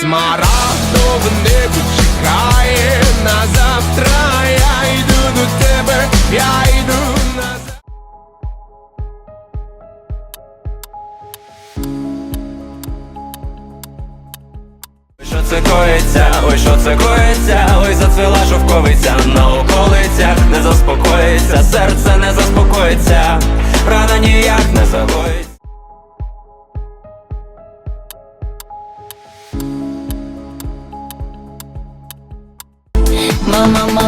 Смарагдове небо чекає на завтра. Я йду до тебе, я йду назад. Що це коїться, ой, що це коїться, ой, зацвіла шовковиця на околицях, не заспокоїться, серце не заспокоїться, рана ніяк не загоїться. mama.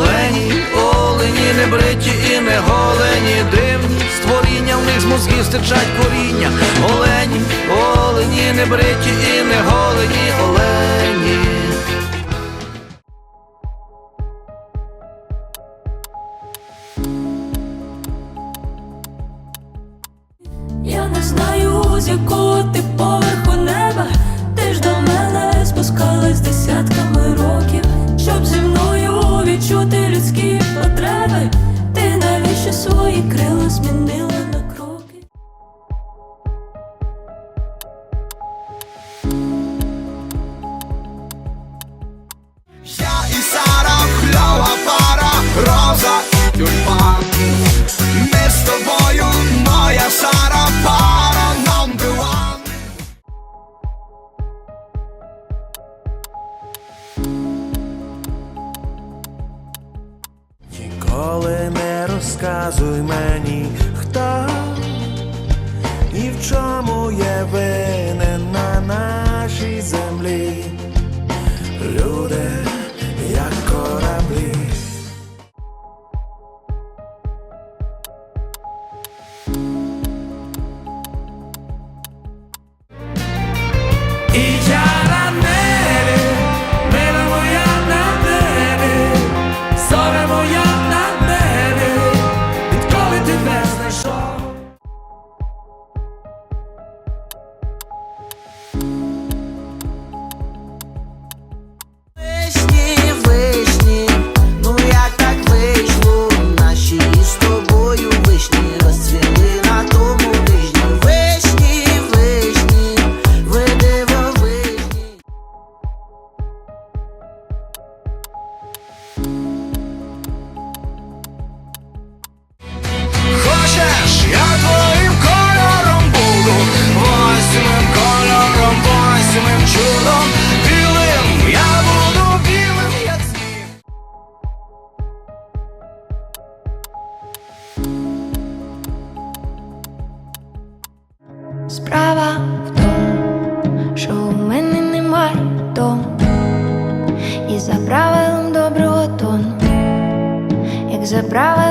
Олені, олені, не бриті і не голені, дивні створіння, в них з мозгів стичать коріння. Олені, олені, не бриті і не голені, олені. Я не знаю, з якого ти поверху Ми з тобою, моя Сара, пара number. Ніколи не розказуй мені, хто і в чому є винен Yeah. Справа в тому, що у мене немає дому. І за правилом доброго тону, як за правилом